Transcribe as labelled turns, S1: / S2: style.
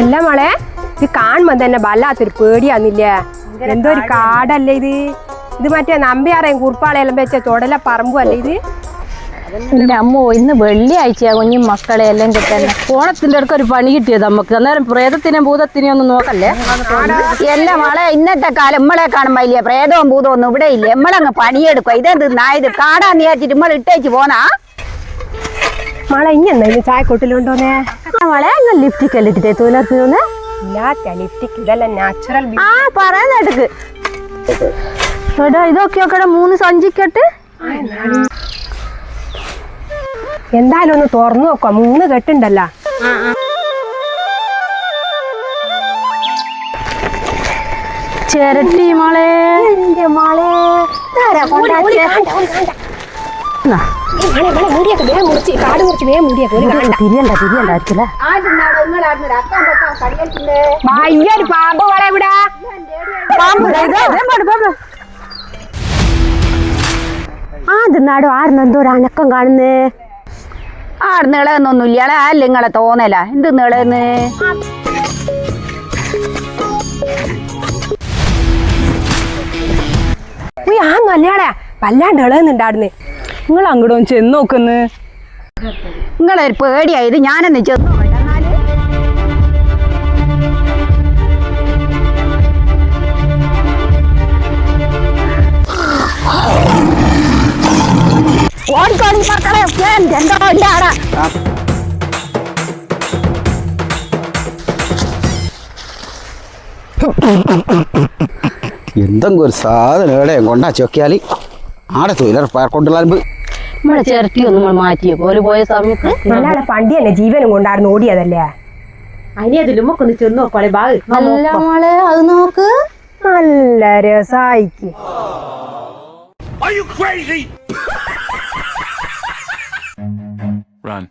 S1: എല്ലാ മോളെ ഇത് കാണുമ്പോ തന്നെ വല്ലാത്തൊരു പേടിയാന്നില്ലേ? എന്തോ ഒരു കാടല്ലേ ഇത്? ഇത് മറ്റേ നമ്പിയാറേയും കുറുപ്പാളയെല്ലാം വെച്ച തൊടല പറമ്പും അല്ലേ ഇത്?
S2: എന്റെ അമ്മ ഇന്ന് വെള്ളിയാഴ്ചയാ കുഞ്ഞു മക്കളെ എല്ലാം കിട്ടുന്നെ ഓണത്തിന്റെ അടുക്ക ഒരു പണി കിട്ടിയത് നമുക്ക്? അന്നേരം പ്രേതത്തിനെയും ഭൂതത്തിനെയും ഒന്നും നോക്കല്ലേ?
S3: എല്ലാം മോളെ ഇന്നത്തെ കാലം നമ്മളെ കാണുമ്പോ ഇല്ലേ? പ്രേതവും ഭൂതവും ഒന്നും ഇവിടെ ഇല്ല? നമ്മളങ്ങ് പണിയെടുക്കുക ഇതെന്ത് നായത് കാടാന്ന് വിചാരിച്ചിട്ട് നമ്മൾ ഇട്ടേച്ച് പോന്നാ?
S1: മോളെ ഇനി എന്നാ ഇത് ചായക്കൊട്ടിലുണ്ടോന്നേ?
S2: മോളെ അങ്ങ് ലിപ്റ്റിക് അല്ലേ ഇതിന്റെ തൊഴിലുറപ്പിന്ന്
S1: ഇല്ലാത്ത ലിപ്റ്റിക് ഇതല്ല നാച്ചുറൽ
S2: ആ പറയുന്ന എടുക്ക് എടാ ഇതൊക്കെ ഒക്കെ മൂന്ന് സഞ്ചിക്കട്ട്.
S1: എന്തായാലും ഒന്ന് തുറന്നു നോക്കാം മൂന്ന് കെട്ടുണ്ടല്ലോ.
S2: ചിരട്ടി മോളെ.
S1: മോളെ. വയ്യൊരു പാമ്പ്
S2: ആ എന്തോ ഒരു അനക്കം കാണുന്നേ.
S3: ആ നീളന്നൊന്നും ഇല്ല അല്ല നിങ്ങളെ തോന്നല. എന്ത് നിളന്ന്?
S1: ആ നല്ലയാളെ. വല്ലാണ്ട് ഇളകുന്നുണ്ടായിരുന്നു
S2: നിങ്ങൾ അങ്ങോട്ടും ചെന്ന് നോക്കുന്നു.
S3: നിങ്ങളൊരു പേടിയായത് ഞാനെന്ന് ചെന്ന് ഓടിക്കോടി മക്കളെ എന്തോ ആടാ
S4: എന്തെങ്കിലും ഒരു സാധനം എവിടെയും കൊണ്ടാ ചോക്കിയാൽ ആടെ തൊഴിലുറപ്പാർ കൊണ്ടുള്ള
S2: നമ്മളെ ചിരട്ടി ഒന്ന് നമ്മൾ മാറ്റിയോ പോലെ പോയ സമയത്ത്
S1: നല്ല പണ്ടി തന്നെ ജീവനും കൊണ്ടായിരുന്നു ഓടിയതല്ലേ?
S2: നല്ല മോളെ അത് നോക്ക്.
S1: നല്ല രസായിക്ക്.
S5: Are you crazy? Run.